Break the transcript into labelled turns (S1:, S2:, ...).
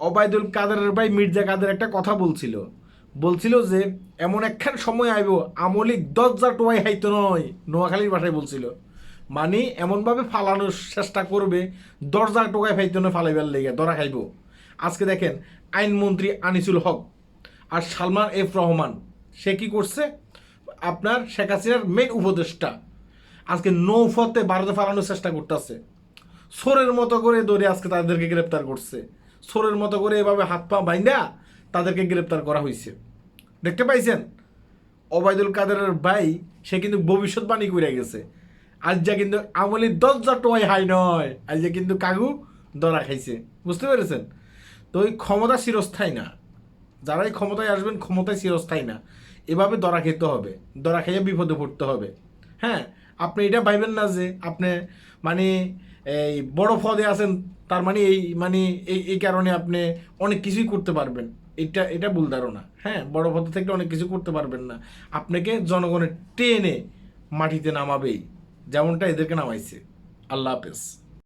S1: অবায়দুল কাদেরের ভাই মির্জা কাদের একটা কথা বলছিল। বলছিল যে, এমন একখান সময় আইব, আমলিক দরজা টোয়াই হাইতো নয় নোয়াখালীর ভাষায় বলছিল। মানে এমনভাবে ফালানোর চেষ্টা করবে, দরজা টোকায় ফাইতো না, ফালাইবার লেগে, ধরা খাইব। আজকে দেখেন, আইনমন্ত্রী আনিসুল হক আর সালমান এফ রহমান, সে কি করছে? আপনার শেখ হাসিনার মেন উপদেষ্টা। আজকে নৌফতে ভারতে ফালানোর চেষ্টা করতেছে। সোরের মতো করে ধরে আজকে তাদেরকে গ্রেপ্তার করছে। সোরের মতো করে এভাবে হাত পা বাইন্দা তাদেরকে গ্রেপ্তার করা হয়েছে দেখতে পাইছেন? ওবায়দুল কাদেরের ভাই, সে কিন্তু ভবিষ্যৎবাণী করে গেছে। আজ যা কিন্তু আমলি দশটা টোয়াই হাই নয় আজ যা কিন্তু কাগু দরা খাইছে। বুঝতে পেরেছেন? তো ওই ক্ষমতা চিরস্থায়ী না। যারাই ক্ষমতায় আসবেন, ক্ষমতায় চিরস্থায়ী না। এভাবে দরা খেতে হবে, দরা খাইয়ে বিপদে পড়তে হবে। হ্যাঁ আপনি এটা পাইবেন না যে আপনি মানে এই বড় পদে আছেন, তার মানে এই মানে এই এই কারণে আপনি অনেক কিছুই করতে পারবেন। এটা এটা ভুল ধারণা। হ্যাঁ বড় পদে থেকে অনেক কিছু করতে পারবেন না। আপনাকে জনগণের টেনে মাটিতে নামাবেই, যেমনটা এদেরকে নামাইছে। আল্লাহ হাফেজ।